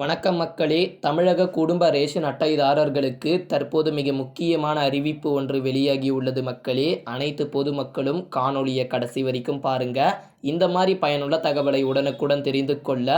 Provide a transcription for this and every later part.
வணக்கம் மக்களே. தமிழக குடும்ப ரேஷன் அட்டைதாரர்களுக்கு தற்போது மிக முக்கியமான அறிவிப்பு ஒன்று வெளியாகியுள்ளது மக்களே. அனைத்து பொதுமக்களும் காணொளியை கடைசி வரைக்கும் பாருங்க. இந்த மாதிரி பயனுள்ள தகவலை உடனுக்குடன் தெரிந்து கொள்ள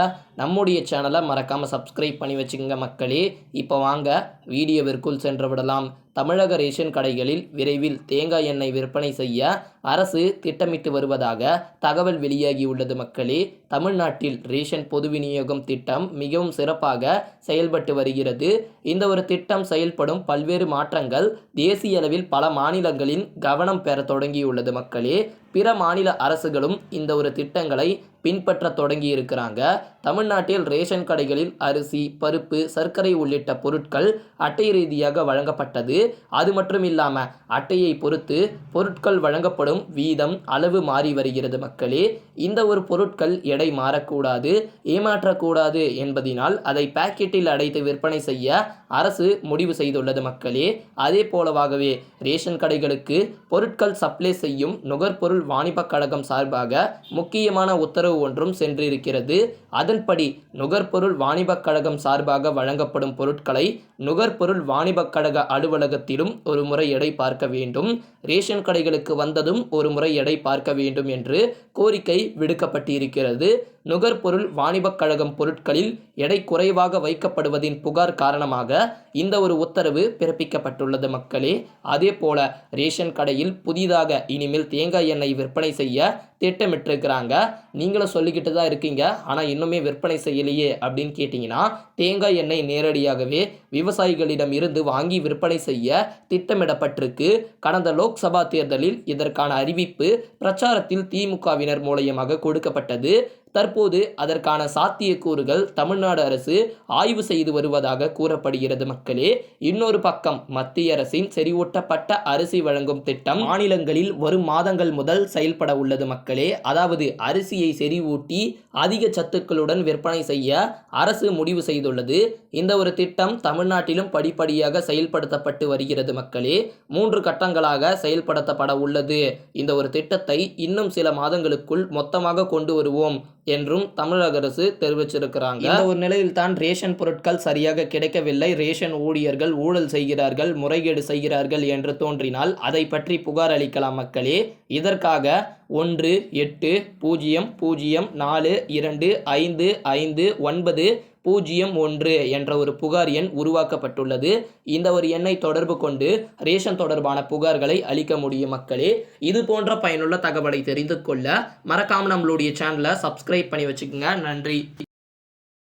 நம்முடைய சேனலை மறக்காமல் சப்ஸ்கிரைப் பண்ணி வச்சுக்கோங்க மக்களே. இப்போ வாங்க வீடியோவிற்குள் சென்று விடலாம். தமிழக ரேஷன் கடைகளில் விரைவில் தேங்காய் எண்ணெய் விற்பனை செய்ய அரசு திட்டமிட்டு வருவதாக தகவல் வெளியாகியுள்ளது மக்களே. தமிழ்நாட்டில் ரேஷன் பொது விநியோகம் திட்டம் மிகவும் சிறப்பாக செயல்பட்டு வருகிறது. இந்த ஒரு திட்டம் செயல்படும் பல்வேறு மாற்றங்கள் தேசிய அளவில் பல மாநிலங்களின் கவனம் பெற தொடங்கியுள்ளது மக்களே. பிற மாநில அரசுகளும் இந்த ஒரு திட்டங்களை பின்பற்ற தொடங்கி இருக்கிறாங்க தமிழ்நாட்டில் ரேஷன் கடைகளில் அரிசி பருப்பு சர்க்கரை உள்ளிட்ட பொருட்கள் அட்டை ரீதியாக வழங்கப்பட்டது. அது மட்டும் இல்லாமல் அட்டையை பொறுத்து பொருட்கள் வழங்கப்படும் வீதம் அளவு மாறி வருகிறது மக்களே. இந்த ஒரு பொருட்கள் எடை மாறக்கூடாது ஏமாற்றக்கூடாது என்பதினால் அதை பாக்கெட்டில் அடைத்து விற்பனை செய்ய அரசு முடிவு செய்துள்ளது மக்களே. அதே போலவாகவே ரேஷன் கடைகளுக்கு பொருட்கள் சப்ளை செய்யும் நுகர்பொருள் வாணிபக் கழகம் சார்பாக முக்கியமான உத்தரவு ஒன்றும் சென்றிருக்கிறது. அதன்படி நுகர்பொருள் வாணிபக் கழகம் சார்பாக வழங்கப்படும் பொருட்களை நுகர்பொருள் வாணிபக் கழக அலுவலகத்திலும் ஒரு முறை எடை பார்க்க வேண்டும். ரேஷன் கடைகளுக்கு வந்ததும் ஒரு முறை எடை பார்க்க வேண்டும் என்று கோரிக்கை விடுக்கப்பட்டிருக்கிறது. நுகர்பொருள் வாணிபக் கழகம் பொருட்களில் எடை குறைவாக வைக்கப்படுவதின் புகார் காரணமாக இந்த ஒரு உத்தரவு பிறப்பிக்கப்பட்டுள்ளது மக்களே. அதே போல ரேஷன் கடையில் புதிதாக இனிமேல் தேங்காய் எண்ணெய் விற்பனை செய்ய திட்டமிட்டிருக்கிறாங்க. நீங்களும் சொல்லிக்கிட்டு தான் இருக்கீங்க. ஆனால் இன்னுமே விற்பனை செய்யலையே அப்படின்னு கேட்டிங்கன்னா தேங்காய் எண்ணெய் நேரடியாகவே விவசாயிகளிடம் இருந்து வாங்கி விற்பனை செய்ய திட்டமிடப்பட்டிருக்கு. கடந்த லோக்சபா தேர்தலில் இதற்கான அறிவிப்பு பிரச்சாரத்தில் திமுகவினர் மூலயமாக கொடுக்கப்பட்டது. தற்போது அதற்கான சாத்தியக்கூறுகள் தமிழ்நாடு அரசு ஆய்வு செய்து வருவதாக கூறப்படுகிறது மக்களே. இன்னொரு பக்கம் மத்திய அரசின் செறிவூட்டப்பட்ட அரிசி வழங்கும் திட்டம் மாநிலங்களில் வரும் மாதங்கள் முதல் செயல்பட உள்ளது மக்கள். மக்களே அதாவது அரிசியை செறிவூட்டி அதிக சத்துக்களுடன் விற்பனை செய்ய அரசு முடிவு செய்துள்ளது. இந்த ஒரு திட்டம் தமிழ்நாட்டிலும் படிப்படியாக செயல்படுத்தப்பட்டு வருகிறது மக்களே. மூன்று கட்டங்களாக செயல்படுத்தப்பட உள்ளது. இந்த ஒரு திட்டத்தை இன்னும் சில மாதங்களுக்குள் மொத்தமாக கொண்டு வருவோம். என்றும் தமிழக அரசு தெரிவிச்சிருக்கிறாங்க. இந்த ஒரு நிலையில் தான் ரேஷன் பொருட்கள் சரியாக கிடைக்கவில்லை. ரேஷன் ஊழியர்கள் ஊழல் செய்கிறார்கள் முறைகேடு செய்கிறார்கள் என்று தோன்றினால் அதை பற்றி புகார் அளிக்கலாம் மக்களே. இதற்காக ஒன்று எட்டு பூஜ்ஜியம் பூஜ்ஜியம் நாலு இரண்டு ஐந்து ஐந்து ஒன்பது பூஜ்ஜியம் ஒன்று என்ற ஒரு புகார் எண் உருவாக்கப்பட்டுள்ளது. இந்த ஒரு எண்ணை தொடர்பு கொண்டு ரேஷன் தொடர்பான புகார்களை அளிக்க முடியும் மக்களே. இது போன்ற பயனுள்ள தகவலை தெரிந்து கொள்ள மறக்காமல் நம்மளுடைய சேனலை சப்ஸ்கிரைப் பண்ணி வச்சுக்கோங்க. நன்றி.